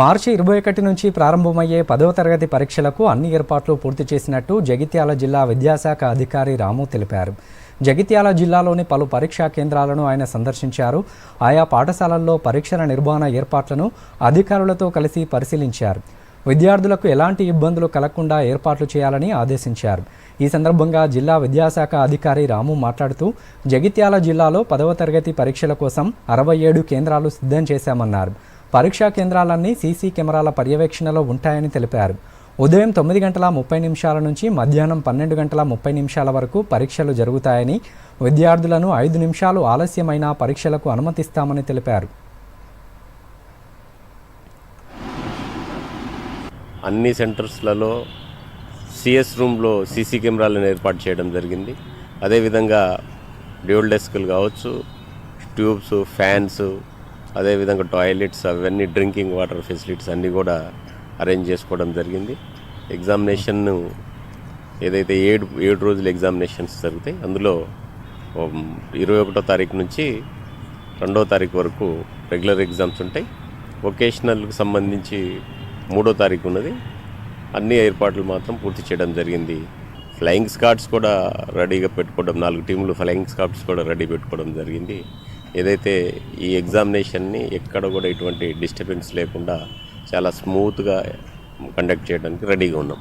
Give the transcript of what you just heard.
మార్చి ఇరవై ఒకటి నుంచి ప్రారంభమయ్యే పదవ తరగతి పరీక్షలకు అన్ని ఏర్పాట్లు పూర్తి చేసినట్టు జగిత్యాల జిల్లా విద్యాశాఖ అధికారి రాము తెలిపారు. జగిత్యాల జిల్లాలోని పలు పరీక్షా కేంద్రాలను ఆయన సందర్శించారు. ఆయా పాఠశాలల్లో పరీక్షల నిర్వహణ ఏర్పాట్లను అధికారులతో కలిసి పరిశీలించారు. విద్యార్థులకు ఎలాంటి ఇబ్బందులు కలగకుండా ఏర్పాట్లు చేయాలని ఆదేశించారు. ఈ సందర్భంగా జిల్లా విద్యాశాఖ అధికారి రాము మాట్లాడుతూ జగిత్యాల జిల్లాలో పదవ తరగతి పరీక్షల కోసం అరవై ఏడు కేంద్రాలు సిద్ధం చేశామన్నారు. పరీక్షా కేంద్రాలన్నీ సీసీ కెమెరాల పర్యవేక్షణలో ఉంటాయని తెలిపారు. ఉదయం తొమ్మిది గంటల ముప్పై నిమిషాల నుంచి మధ్యాహ్నం పన్నెండు గంటల ముప్పై నిమిషాల వరకు పరీక్షలు జరుగుతాయని విద్యార్థులను ఐదు నిమిషాలు ఆలస్యమైన పరీక్షలకు అనుమతిస్తామని తెలిపారు. అన్ని సెంటర్స్లలో సిఎస్ రూమ్లో సీసీ కెమెరాలను ఏర్పాటు చేయడం జరిగింది. అదేవిధంగా డ్యూల్ డెస్క్లు కావచ్చు ట్యూబ్స్ ఫ్యాన్స్ అదేవిధంగా టాయిలెట్స్ అవన్నీ డ్రింకింగ్ వాటర్ ఫెసిలిటీస్ అన్నీ కూడా అరేంజ్ చేసుకోవడం జరిగింది. ఎగ్జామినేషన్ ఏదైతే ఏడు ఏడు రోజులు ఎగ్జామినేషన్స్ జరుగుతాయి అందులో ఇరవై ఒకటో తారీఖు నుంచి రెండో తారీఖు వరకు రెగ్యులర్ ఎగ్జామ్స్ ఉంటాయి. వొకేషనల్కి సంబంధించి మూడో తారీఖు ఉన్నది. అన్ని ఏర్పాట్లు మాత్రం పూర్తి చేయడం జరిగింది. ఫ్లయింగ్ స్కాట్స్ కూడా రెడీగా పెట్టుకోవడం నాలుగు టీంలు ఫ్లయింగ్ స్కాట్స్ కూడా రెడీ పెట్టుకోవడం జరిగింది. ఏదైతే ఈ ఎగ్జామినేషన్ని ఎక్కడ కూడా ఎటువంటి డిస్టర్బెన్స్ లేకుండా చాలా స్మూత్గా కండక్ట్ చేయడానికి రెడీగా ఉన్నాం.